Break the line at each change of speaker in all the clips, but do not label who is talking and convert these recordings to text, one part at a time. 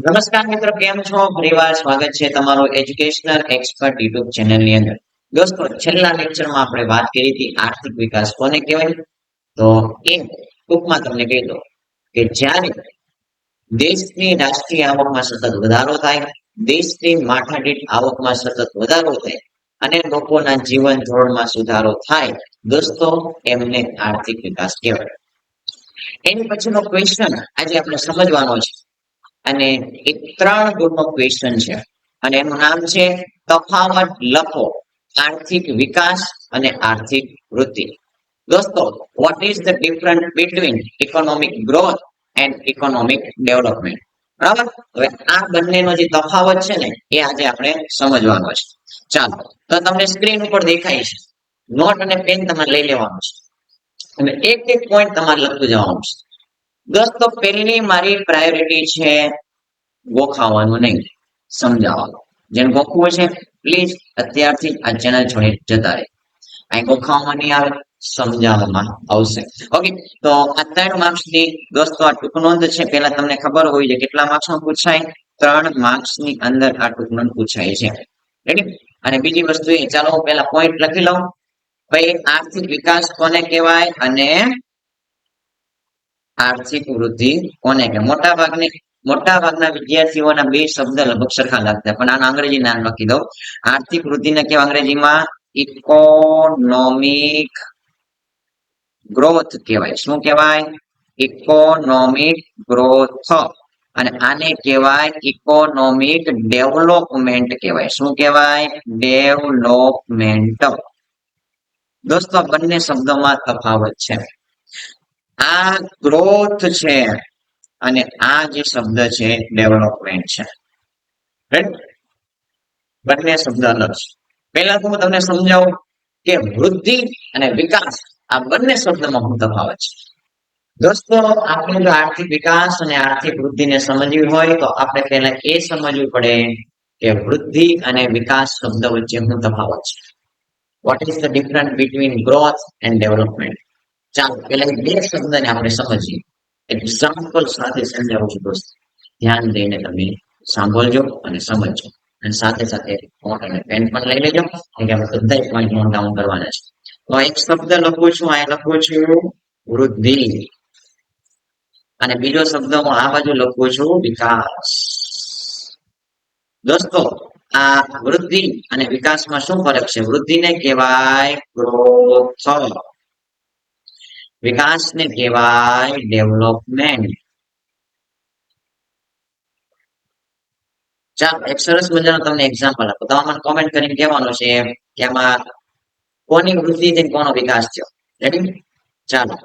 નમસ્કાર મિત્રો, કેમ છો? ફરીવાર સ્વાગત છે તમારો એજ્યુકેશનલ એક્સપર્ટ યુટ્યુબ ચેનલની અંદર. દોસ્તો, છેલ્લા લેક્ચરમાં આપણે વાત કરી હતી આર્થિક વિકાસ કોને કહેવાય? તો એ ટૂંકમાં તમને કહી દો કે જ્યારે દેશની રાષ્ટ્રીય આવકમાં સતત વધારો થાય, દેશની માથાદીઠ આવકમાં સતત વધારો થાય અને લોકોના જીવન ધોરણમાં સુધારો થાય, દોસ્તો, એમને આર્થિક વિકાસ કહેવાય. એની પછીનો ક્વેશ્ચન આજે આપણે સમજવાનો છે. અને એ ત્રણ ગુણનો ક્વેશ્ચન છે. અને એનું નામ છે તફાવત લખો, આર્થિક વિકાસ અને આર્થિક વૃદ્ધિ. દોસ્તો what is the difference between economic growth and economic development બરાબર? હવે આ બંનેનો જે તફાવત છે ને, એ આજે આપણે સમજવાનો છે. ચાલો, તો તમને સ્ક્રીન ઉપર દેખાય છે. નોટ અને પેન તમારે લઈ લેવાનું છે. અને એક એક પોઈન્ટ તમારે લખતું જવાનું છે. દોસ્તો પહેલી મારી પ્રાયોરિટી છે ગોખાવાનું નહીં સમજાવવાનું જેને ગોખવું છે પ્લીઝ અત્યારથી આ ચેનલ છોડી જતા રહે. અહીં ગોખાવામાં નહીં આવે, સમજાવવામાં આવશે. ઓકે તો આ ત્રણ માર્ક્સની દોસ્તો આ ટૂંકનોંધ છે. પેલા તમને ખબર હોય છે કેટલા માર્ક્સમાં પૂછાય. ત્રણ માર્ક્સની અંદર આ ટૂંક નોંધ પૂછાય છે. રેડી અને બીજી વસ્તુ એ, ચાલો હું પેલા પોઈન્ટ લખી લઉં. ભાઈ, આર્થિક વિકાસ કોને કહેવાય? અને આર્થિક વૃદ્ધિ કોને કે? મોટા ભાગની, મોટા ભાગના વિદ્યાર્થીઓના બે શબ્દ લગભગ સરખા લાગતા. પણ આના અંગ્રેજી નામ લખી દઉં. આર્થિક વૃદ્ધિને કેવા અંગ્રેજીમાં? ઇકોનોમિક ગ્રોથ કહેવાય. શું કહેવાય? ઇકોનોમિક ગ્રોથ અને આને કહેવાય ઇકોનોમિક ડેવલપમેન્ટ કહેવાય. શું કહેવાય? ડેવલપમેન્ટ દોસ્તો બંને શબ્દોમાં તફાવત છે. આ ગ્રોથ છે અને આ જે શબ્દ છે ડેવલપમેન્ટ છે. રાઈટ બંને શબ્દ અલગ છે. પહેલા તો હું તમને સમજાવું કે વૃદ્ધિ અને વિકાસ, આ બંને શબ્દમાં હું તફાવત છે. દોસ્તો આપણે જો આર્થિક વિકાસ અને આર્થિક વૃદ્ધિને સમજવી હોય, તો આપણે પહેલા એ સમજવું પડે કે વૃદ્ધિ અને વિકાસ શબ્દ વચ્ચે હું તફાવત છે. What is the difference between growth and development ચાલો પેલા બે શબ્દને આપણે સમજીએ. એક્ઝામ્પલ સાથે સમજાવું છું દોસ્ત ધ્યાન દઈને તમે સાંભળજો અને સમજજો. અને સાથે સાથે નોટ અને પેન પણ લઈ લેજો, કારણ કે આપણે બધા પોઈન્ટ નોટ ડાઉન કરવાના છે. તો એક શબ્દ લખું છું, આ લખું છું. વૃદ્ધિ. અને બીજો શબ્દ હું આ બાજુ લખું છું, વિકાસ. દોસ્તો, આ વૃદ્ધિ અને વિકાસમાં શું ફરક છે? વૃદ્ધિને કહેવાય ગ્રોથ વિકાસને કહેવાય ડેવલપમેન્ટ ચાલો, એક સરસ મજાનો તમને એક્ઝામ્પલ આપો. તમે મને કોમેન્ટ કરીને કહેવાનું છે કે આમાં કોની વૃદ્ધિ થઈ કોનો વિકાસ થયો? રેડી ચાલો.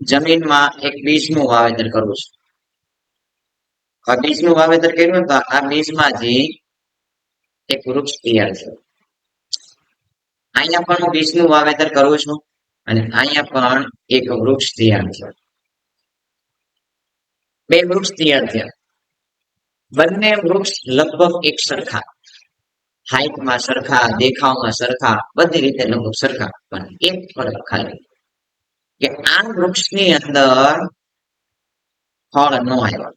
જમીનમાં એક બીજનું વાવેતર કરવું છે. આ બીજનું વાવેતર કર્યું તો આ બીજમાંથી એક વૃક્ષ તૈયાર થયો. અહીંયા પણ હું બીજનું વાવેતર કરું છું. અને અહીંયા પણ એક વૃક્ષ તૈયાર થયો. બે વૃક્ષ તૈયાર થયા. બંને વૃક્ષ લગભગ એક સરખા. હાઈટમાં સરખા, દેખાવમાં સરખા, બધી રીતે લગભગ સરખા, પણ એક ફરક ખાલી. કે આ વૃક્ષની અંદર ફળ ન આવ્યા.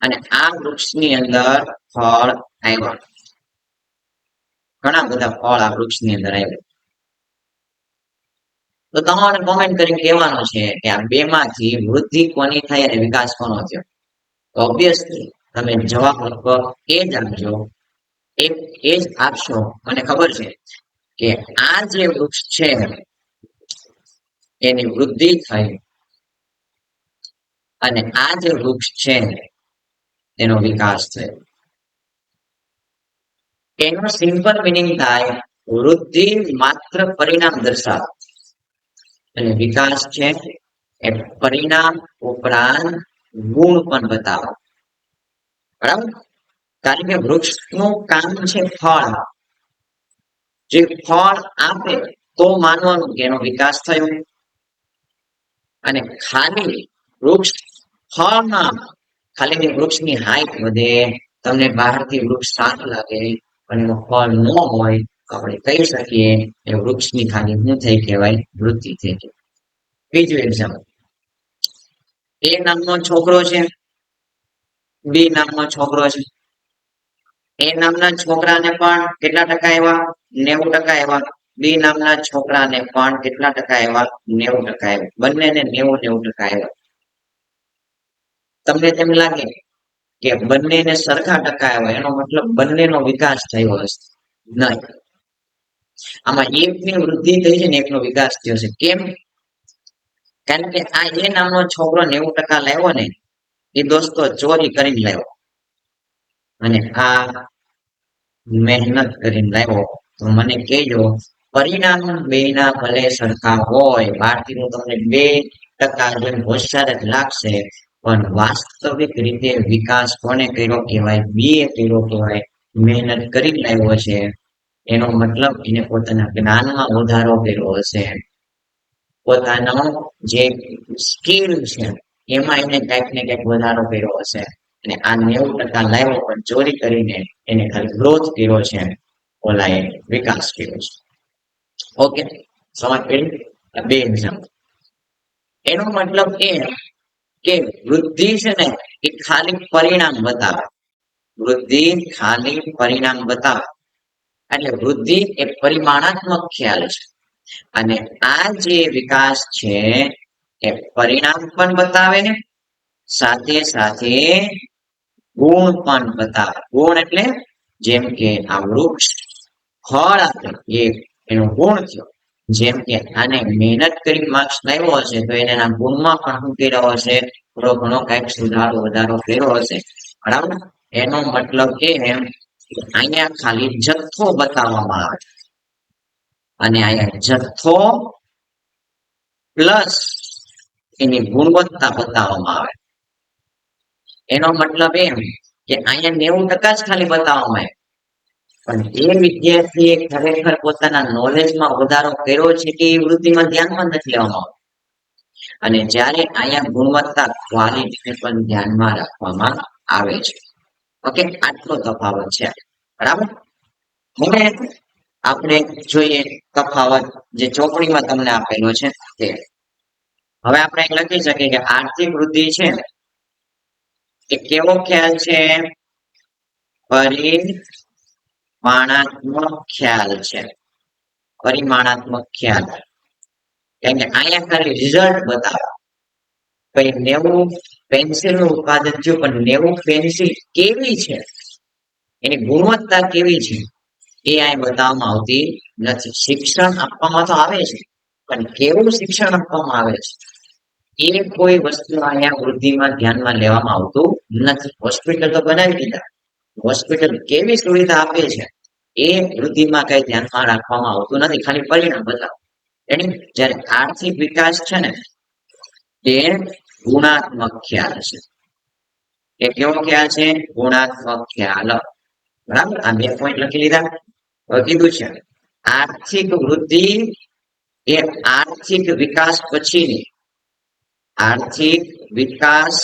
અને આ વૃક્ષની અંદર ફળ આવ્યા. ઘણા બધા ફળ આ વૃક્ષની અંદર આવ્યા. તો તમારે કોમેન્ટ કરીને કહેવાનું છે કે આ બે માંથી વૃદ્ધિ કોની થઈ અને વિકાસ કોનો થયો? તો ઓબ્વિયસલી તમે જવાબ લખો એ જ આપજો એ જ આપશો. મને ખબર છે કે આ જે વૃક્ષ છે, એની વૃદ્ધિ થઈ અને આ જે વૃક્ષ છે, એનો વિકાસ થયો. એનો સિમ્પલ મિનિંગ થાય, વૃદ્ધિ માત્ર પરિણામ દર્શાવે. અને વિકાસ છે એ પરિણામ ઉપરાંત ગુણ પણ બતાવો. બરાબર? કારણ કે વૃક્ષનું કામ છે ફળ. જે ફળ આપે તો માનવાનું કે એનો વિકાસ થયો. અને ખાલી વૃક્ષ ફળ ના ખાલી કે વૃક્ષની હાઈટ વધે, તમને બહારથી વૃક્ષ સારું લાગે, પણ એનું ફળ ન હોય આપણે કહી શકીએ કે વૃક્ષની ખાલી શું થઈ કહેવાય વૃદ્ધિ થઈ ગઈ. બીજું એક્ઝામ્પલ એ નામનો છોકરો છે. બી નામનો છોકરો છે. એ નામના છોકરાને પણ કેટલા ટકા એવા? નેવું ટકા એવા. બી નામના છોકરાને પણ કેટલા ટકા એવા? નેવું ટકા એવા. બંનેને નેવું નેવું ટકા આવ્યા તમને તેમ લાગે કે બંનેને સરખા ટકા એવા, એનો મતલબ બંનેનો વિકાસ થયો હશે. નહીં. આમાં એકની વૃદ્ધિ થઈ છે ને એકનો વિકાસ થયો છે. કેમ? કારણ કે આ એ નામનો છોકરો નેવું ટકા લાવ્યો ને, એ દોસ્તો ચોરી કરીને લાવ્યો. અને આ મહેનત કરીને લાવ્યો. તો મને કહેજો, પરિણામ બેના ભલે સરખા હોય બહારથી તમને બે ટકા જેમ હોશિયાર જ લાગશે, પણ વાસ્તવિક રીતે વિકાસ કોને કર્યો કહેવાય? બે કર્યો કહેવાય. મહેનત કરી લાવ્યો છે. એનો મતલબ એને પોતાના જ્ઞાનમાં વધારો કર્યો હશે. પોતાનો જે સ્કિલ છે, એમાં એને કંઈક ને કંઈક વધારો કર્યો હશે. અને આ નેવું ટકા લાવ્યો પણ ચોરી કરીને એને ખાલી ગ્રોથ કર્યો છે ઓલાએ વિકાસ કર્યો છે. ઓકે, સમજ પડી બે એક્ઝામ્પલ એનો મતલબ એ કે વૃદ્ધિ છે ને એ ખાલી પરિણામ બતાવે. વૃદ્ધિ ખાલી પરિણામ બતાવે. એટલે વૃદ્ધિ એ પરિમાણાત્મક ખ્યાલ છે. અને આ જે વિકાસ છે, એ પરિણામ પણ બતાવે સાથે સાથે ગુણ પણ બતાવે. ગુણ એટલે જેમ કે આ વૃક્ષ, ફળ આપે, એ એનો ગુણ થયો. જેમ કે આને મહેનત કરી માર્ક્સ લાવ્યો હશે, તો એને એના ગુણમાં પણ શું કર્યો હશે, થોડો ઘણો કંઈક સુધારો, વધારો કર્યો હશે. બરાબર? એનો મતલબ એ અહીંયા ખાલી જથ્થો બતાવવામાં આવે છે. અને અહીંયા જથ્થો પ્લસ એની ગુણવત્તા બતાવવામાં આવે એનો મતલબ એમ કે અહીંયા નેવું ટકા જ ખાલી બતાવવામાં આવે પણ એ વિદ્યાર્થીએ ખરેખર પોતાના નોલેજમાં વધારો કર્યો છે કે એ વૃદ્ધિમાં ધ્યાનમાં નથી લેવામાં આવતું? અને જ્યારે અહીંયા ગુણવત્તા ક્વોલિટીને પણ ધ્યાનમાં રાખવામાં આવે છે. ઓકે? આટલો તફાવત છે. બરાબર? હવે આપણે જોઈએ તફાવત જે ચોપડીમાં તમને આપેલો છે તે. હવે આપણે લખી શકીએ કે આર્થિક વૃદ્ધિ છે એ કેવો ખ્યાલ છે? પરિમાણાત્મક ખ્યાલ છે. પરિમાણાત્મક ખ્યાલ. કેમ કે અહીંયા ખાલી રિઝલ્ટ બતાવે. કઈ નેવું પેન્સિલનું ઉત્પાદન થયું પણ નેવું પેન્સિલ કેવી છે? એની ગુણવત્તા કેવી છે? એ અહીં બતાવવામાં આવતી નથી. શિક્ષણ આપવામાં તો આવે છે, પણ કેવું શિક્ષણ આપવામાં આવે છે? એ કોઈ વસ્તુ અહીંયા વૃદ્ધિમાં ધ્યાનમાં લેવામાં આવતું નથી. હોસ્પિટલ તો બનાવી દીધા. હોસ્પિટલ કેવી સુવિધા આપે છે? એ વૃદ્ધિમાં કઈ ધ્યાનમાં રાખવામાં આવતું નથી. ખાલી પરિણામ બતાવો. એની જ્યારે આર્થિક વિકાસ છે ને, તે ગુણાત્મક ખ્યાલ છે. એ કેવો ખ્યાલ છે? ગુણાત્મક ખ્યાલ. બરાબર? આ બે પોઈન્ટ લખી લીધા. કીધું છે, આર્થિક વૃદ્ધિ એ આર્થિક વિકાસ પછીની, આર્થિક વિકાસ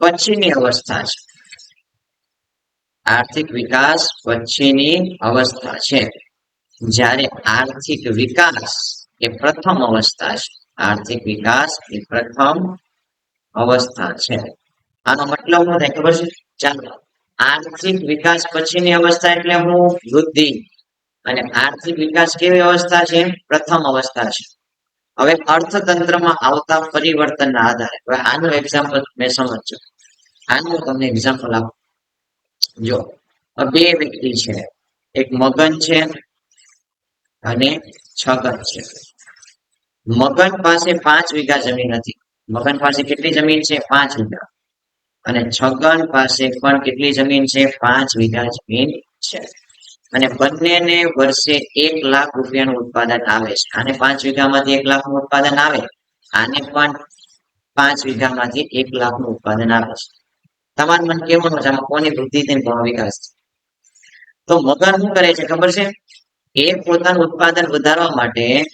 પછીની અવસ્થા છે. આર્થિક વિકાસ પછીની અવસ્થા છે. જ્યારે આર્થિક વિકાસ એ પ્રથમ અવસ્થા છે. આર્થિક વિકાસ એ પ્રથમ અવસ્થા છે. આનો મતલબ શું ખબર છે? ચાલો, આર્થિક વિકાસ પછીની અવસ્થા એટલે હું વૃદ્ધિ. અને આર્થિક વિકાસ કેવી અવસ્થા છે? પ્રથમ અવસ્થા છે. હવે અર્થતંત્રમાં આવતા પરિવર્તનના આધારે, હવે આનું એક્ઝામ્પલ મેં સમજજો. આનું તમને એક્ઝામ્પલ આપું. જો બે વ્યક્તિ છે. એક મગન છે અને છગન છે. મગન પાસે પાંચ વીઘા જમીન હતી. મગન પાસે કેટલી જમીન છે? પાંચ વીઘા. અને છગન પાસે પણ કેટલી જમીન છે? પાંચ વીઘા જમીન છે. અને બંનેને વર્ષે એક લાખ રૂપિયાનું ઉત્પાદન આવે છે. આને પાંચ વીઘામાંથી એક લાખનું ઉત્પાદન આવે? આને પણ પાંચ વીઘામાંથી એક લાખનું ઉત્પાદન આવે છે. તમારું મન કેવું છે? આમાં કોની વૃદ્ધિ થઈને કોનો વિકાસ છે? તો મગન શું કરે છે? ખબર છે? એ પોતાનું ઉત્પાદન વધારવા માટે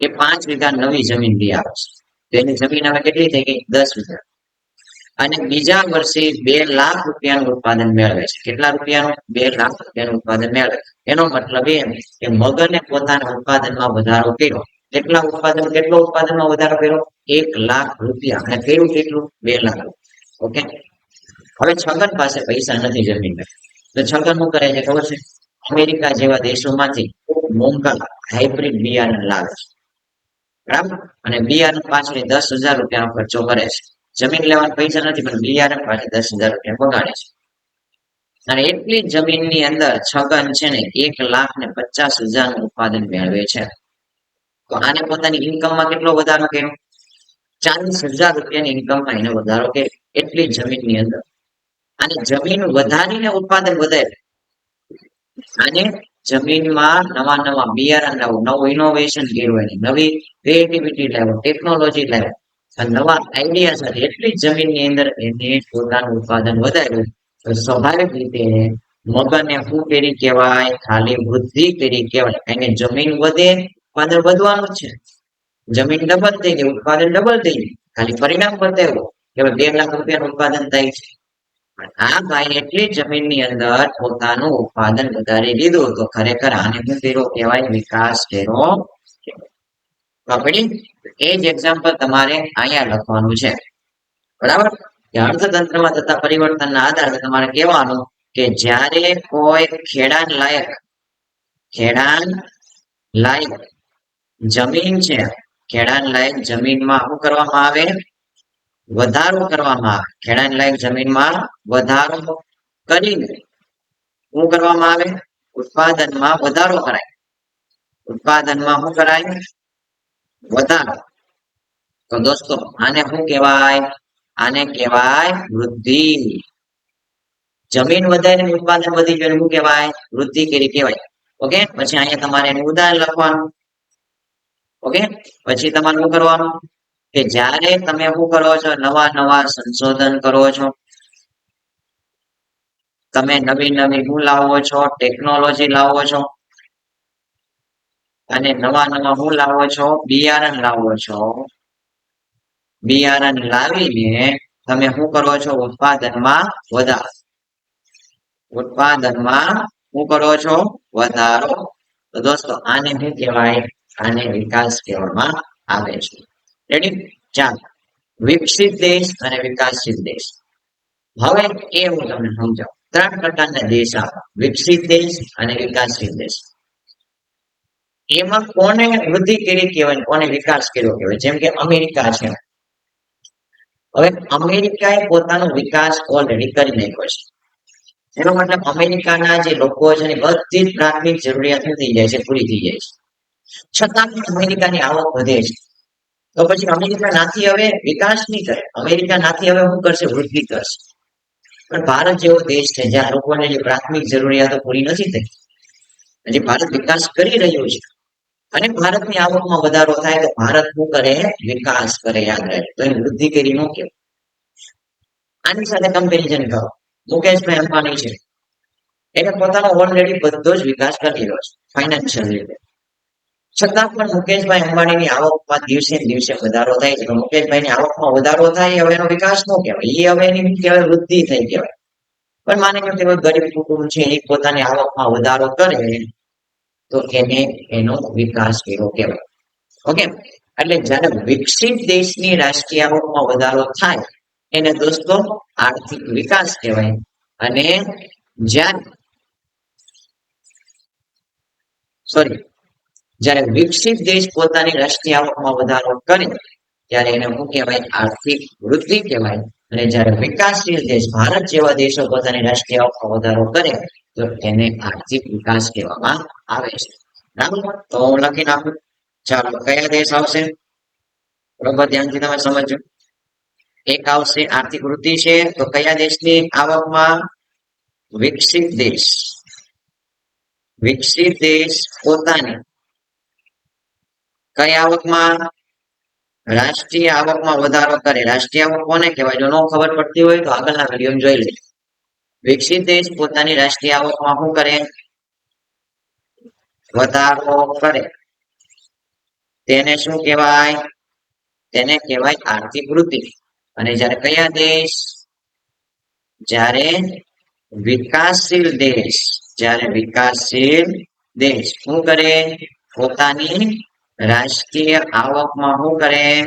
એ પાંચ વીઘા નવી જમીન બી આવે છે. તો જમીન હવે કેટલી થઈ ગઈ? દસ વીઘા. અને બીજા વર્ષે બે લાખ રૂપિયાનું ઉત્પાદન મેળવે છે. કેટલા રૂપિયાનું? બે લાખ રૂપિયાનું ઉત્પાદન મેળવે એનો મતલબ એમ કે મગરને પોતાના ઉત્પાદનમાં વધારો કર્યો. કેટલા ઉત્પાદન, કેટલો ઉત્પાદનમાં વધારો કર્યો? એક લાખ રૂપિયા. અને કેવું કેટલું? બે લાખ ઓકે? હવે છગન પાસે પૈસા નથી જમીન તો છગન શું કરે છે ખબર છે? અમેરિકા જેવા દેશોમાંથી મોંઘા, હાઇબ્રિડ બિયારણ લાવે છે. બરાબર? અને બિયારણ પાછળ દસ હજાર રૂપિયાનો ખર્ચો કરે છે. જમીન લેવાના પૈસા નથી, પણ બિયારણ પાછળ દસ હજાર રૂપિયા બગાડે છે. અને એટલી જમીનની અંદર છગન છે ને, એક લાખ ને પચાસ હજારનું ઉત્પાદન મેળવે છે. તો આને પોતાની ઇન્કમમાં કેટલો વધારો કર્યો? ચાલીસ હજાર રૂપિયાની ઇન્કમમાં એને વધારો કે એટલી જ જમીનની અંદર. અને જમીન વધારીને ઉત્પાદન વધે. અને જમીનમાં નવા નવા બિયારણ લાવો નવું ઇનોવેશન કર્યું નવી ક્રિએટિવિટી લાવો ટેકનોલોજી લાવો નવા આઈડિયા સાથે એટલી જમીનની અંદર એને પોતાનું ઉત્પાદન વધાર્યું, તો સ્વાભાવિક રીતે મગને શું કરી કહેવાય, ખાલી વૃદ્ધિ કરી કહેવાય. કે જમીન વધે ઉત્પાદન વધવાનું છે. જમીન ડબલ થઈ ગઈ, ઉત્પાદન ડબલ થઈ ગયું. ખાલી પરિણામ બતાવ્યું કે બે લાખ રૂપિયાનું ઉત્પાદન થાય છે. આ એટલી જમીનની અંદર પોતાનું ઉત્પાદન વધારી લીધું તો ખરેખર આને હું ફેરો કહેવાય, વિકાસ ફેરો એ જ એક્ઝામ્પલ તમારે અહીંયા લખવાનું છે. બરાબર? અર્થતંત્રમાં થતા પરિવર્તનના આધારે તમારે કહેવાનું કે જ્યારે કોઈ ખેડાણ લાયક ખેડાણ લાયક જમીન છે, ખેડાણ લાયક જમીનમાં શું કરવામાં આવે? વધારો કરવામાં આવે. ખેડાણ લાયક જમીનમાં વધારો કરીને શું કરવામાં આવે? ઉત્પાદનમાં વધારો કરાય. ઉત્પાદનમાં શું કરાય? વધારો. તો દોસ્તો, આને શું કહેવાય? આને કહેવાય વૃદ્ધિ. જમીન વધારે ઉત્પાદન વધી ગયું શું કહેવાય? વૃદ્ધિ કરી કહેવાય. ઓકે? પછી અહીંયા તમારે એનું ઉદાહરણ લખવાનું. ઓકે? પછી તમારે શું કરવાનું? કે જ્યારે તમે શું કરો છો? નવા નવા સંશોધન કરો છો? તમે નવી નવી હું લાવો છો? ટેકનોલોજી લાવો છો? અને નવા નવા હું લાવો છો? બિયારણ લાવો છો? બિયારણ લાવીને તમે શું કરો છો? ઉત્પાદનમાં વધારો. ઉત્પાદનમાં શું કરો છો? વધારો. તો દોસ્તો, આને શું કહેવાય? આને વિકાસ કહેવામાં આવે છે. રેડી ચાલ. વિકસિત દેશ અને વિકાસશીલ દેશ. હવે એ હું તમને સમજાવું. ત્રણ પ્રકારના દેશ આવે. વિકસિત દેશ અને વિકાસશીલ દેશ. એમાં કોને વૃદ્ધિ કરી કહેવાય કોને વિકાસ કર્યો કહેવાય? જેમ કે અમેરિકા છે. હવે અમેરિકાએ પોતાનો વિકાસ ઓલરેડી કરી નાખ્યો છે. એનો મતલબ અમેરિકાના જે લોકો છે બધી જ પ્રાથમિક જરૂરિયાત થઈ જાય છે, પૂરી થઈ જાય છે. છતાં પણ અમેરિકાની આવક વધે છે. તો પછી અમેરિકા નાથી હવે વિકાસ નહીં કરે. અમેરિકા નાથી હવે શું કરશે? વૃદ્ધિ કરશે. પણ ભારત જેવો દેશ છે, જ્યાં લોકોને જે પ્રાથમિક જરૂરિયાતો પૂરી નથી થઈ જે ભારત વિકાસ કરી રહ્યો છે, અને ભારતની આવકમાં વધારો થાય તો ભારત શું કરે? વિકાસ કરે, યાદ રહે તો એની વૃદ્ધિ કરી ન કેવું આની સાથે કમ્પેરિઝન કરો. મુકેશભાઈ અંબાણી છે. એને પોતાનો ઓલરેડી બધો જ વિકાસ કરી રહ્યો છે ફાઇનાન્શિયલ રીતે છતાં પણ મુકેશભાઈ અંબાણીની આવકમાં દિવસે દિવસે વધારો થાય છે. મુકેશભાઈની આવકમાં વધારો થાય હવે એનો વિકાસ ન કહેવાય. એ હવે એની કહેવાય વૃદ્ધિ થઈ કહેવાય. પણ માને કે તેઓ ગરીબ કુટુંબ છે, એ પોતાની આવકમાં વધારો કરે તો એને એનો વિકાસ કર્યો કહેવાય. ઓકે? એટલે જ્યારે વિકસિત દેશની રાષ્ટ્રીય આવકમાં વધારો થાય, એને દોસ્તો આર્થિક વિકાસ કહેવાય. અને જ્યારે સોરી. જ્યારે વિકસિત દેશ પોતાની રાષ્ટ્રીય આવકમાં વધારો કરે, ત્યારે એને શું કહેવાય? આર્થિક વૃદ્ધિ કહેવાય. અને જ્યારે વિકાસશીલ દેશ ભારત જેવા દેશો પોતાની રાષ્ટ્રીય આવકમાં વધારો કરે, તો એને આર્થિક વિકાસ કહેવામાં આવે છે. બરાબર તો હું લખી નાખું. ચાલો, કયા દેશ આવશે? બરોબર, ધ્યાનથી તમે સમજો. એક આવશે આર્થિક વૃદ્ધિ છે, તો કયા દેશની આવકમાં? વિકસિત દેશ. વિકસિત દેશ પોતાની કઈ આવકમાં? રાષ્ટ્રીય આવકમાં વધારો કરે. રાષ્ટ્રીય આવક કોને કહેવાય? જો ન ખબર પડતી હોય તો આગળના વીડિયો જોઈ લે વિકસિત દેશ પોતાની રાષ્ટ્રીય આવકમાં શું કરે? વધારો કરે. તેને શું કહેવાય? તેને કહેવાય આર્થિક વૃદ્ધિ. અને જ્યારે કયા દેશ? જ્યારે વિકાસશીલ દેશ. જ્યારે વિકાસશીલ દેશ. શું કરે? પોતાની રાષ્ટ્રીય આવકમાં શું કરે?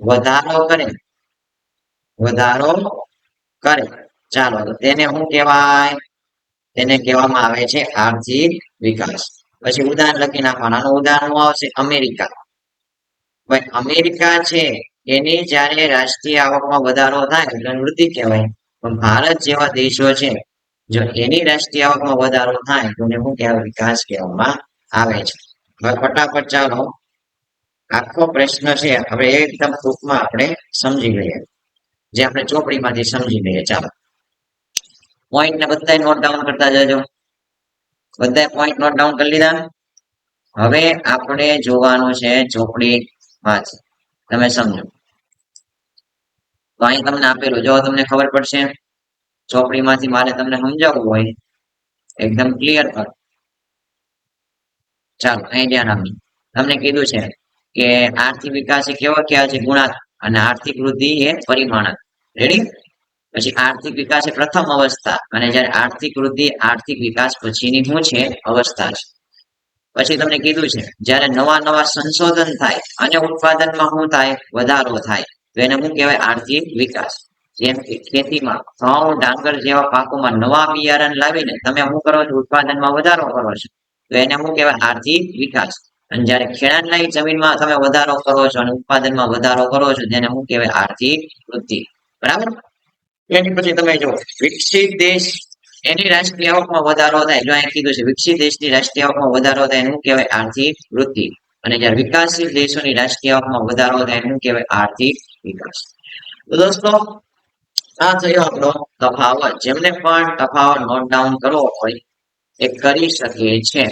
વધારો કરે. વધારો કરે. ચાલો તેને શું કહેવાય? તેને કહેવામાં આવે છે આર્થિક વિકાસ. પછી ઉદાહરણ લખી નાખવાના. ઉદાહરણ આવશે? અમેરિકા. ભાઈ, અમેરિકા છે, એની જ્યારે રાષ્ટ્રીય આવકમાં વધારો થાય, એટલે વૃદ્ધિ કહેવાય. પણ ભારત જેવા દેશો છે, જો એની રાષ્ટ્રીય આવકમાં વધારો થાય, તો એને શું કહેવાય? વિકાસ કહેવામાં આવે છે. ફટાફટ ચાલો. આખો પ્રશ્ન છે, હવે એકદમ ટૂંકમાં આપણે સમજી લઈએ. જે આપણે ચોપડીમાંથી સમજી લઈએ. ચાલો. પોઈન્ટ ને બધા નોટ ડાઉન કરતા જજો. બધા પોઈન્ટ નોટ ડાઉન કરી લીધા. હવે આપણે જોવાનું છે ચોપડી માંથી તમે સમજો. તો અહીં તમને આપેલું, જો તમને ખબર પડશે, ચોપડીમાંથી મારે તમને સમજાવવું હોય, એકદમ ક્લિયર કર. ચાલો, અહીં ધ્યાન આપજો. તમને કીધું છે કે આર્થિક વિકાસ એ કેવો ખ્યાલ છે ગુણાક અને આર્થિક વૃદ્ધિ એ પરિમાણક. રેડી પછી આર્થિક વિકાસ એ પ્રથમ અવસ્થા અને જ્યારે આર્થિક વૃદ્ધિ આર્થિક વિકાસ પછીની શું છે, અવસ્થા છે. પછી તમને કીધું છે, જ્યારે નવા નવા સંશોધન થાય અને ઉત્પાદનમાં શું થાય, વધારો થાય, તો એને શું કહેવાય આર્થિક વિકાસ. જેમ કે ખેતીમાં ઘઉં, ડાંગર જેવા પાકોમાં નવા બિયારણ લાવીને તમે શું કરો છો, ઉત્પાદનમાં વધારો કરો છો. તો એને શું કહેવાય? આર્થિક વિકાસ. અને જ્યારે ખેડાણલાયક જમીનમાં તમે વધારો કરો છો અને ઉત્પાદનમાં વધારો કરો છો, તેને શું કહેવાય? આર્થિક વૃદ્ધિ. બરાબર? એની પછી તમે જો વિકસિત દેશ એની રાષ્ટ્રીય આવકમાં વધારો થાય. જો અહીં કીધું છે, વિકસિત દેશની રાષ્ટ્રીય આવકમાં વધારો થાય, એનું કહેવાય? આર્થિક વૃદ્ધિ. અને જ્યારે વિકાસશીલ દેશોની રાષ્ટ્રીય આવકમાં વધારો થાય, એનું કહેવાય? આર્થિક વિકાસ. તો દોસ્તો, આ થયો આપણો તફાવત. જેમને પણ તફાવત નોટ ડાઉન કરવો હોય એ કરી શકે છે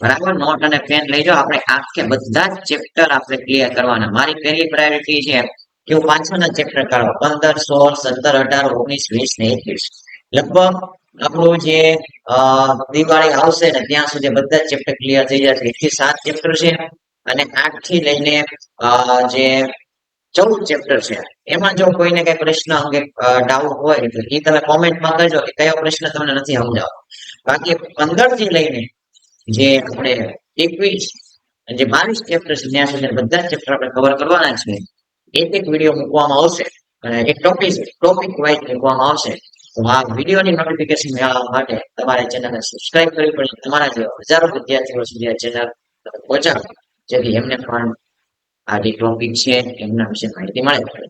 બરાબર? નોટ અને પેન લઈ જાઓ. આપણે આખે બધા જ ચેપ્ટર આપણે ક્લિયર કરવાના. મારી પહેલી પ્રાયોરિટી છે કે હું પાછળના ચેપ્ટર કાઢો પંદર, સોળ, સત્તર, અઢાર, ઓગણીસ, વીસ ને એકવીસ. લગભગ આપણું જે દિવાળી આવશે ને ત્યાં સુધી બધા ચેપ્ટર ક્લિયર થઈ જશે. એક થી સાત ચેપ્ટર છે અને આઠથી લઈને જે ચૌદ ચેપ્ટર છે. એમાં જો કોઈને કઈ પ્રશ્ન અંગે ડાઉટ હોય તો એ તમે કોમેન્ટમાં કરજો કે કયો પ્રશ્ન તમને નથી સમજાવો. બાકી પંદરથી લઈને જે આપણે એકવીસ જે બાવીસ ચેપ્ટર છે, ત્યાં સુધી બધા ચેપ્ટર આપણે કવર કરવાના છે. એક એક વીડિયો મૂકવામાં આવશે અને એક ટોપિક ટોપિક વાઇઝ મૂકવામાં આવશે. તો આ વિડીયોની નોટિફિકેશન મેળવવા માટે તમારે ચેનલને સબસ્ક્રાઇબ કરવી પડે. તમારા જે હજારો વિદ્યાર્થીઓ સુધી આ ચેનલ પહોંચાડો જેથી એમને પણ આ જે ટોપિક છે, એમના વિશે માહિતી મળે.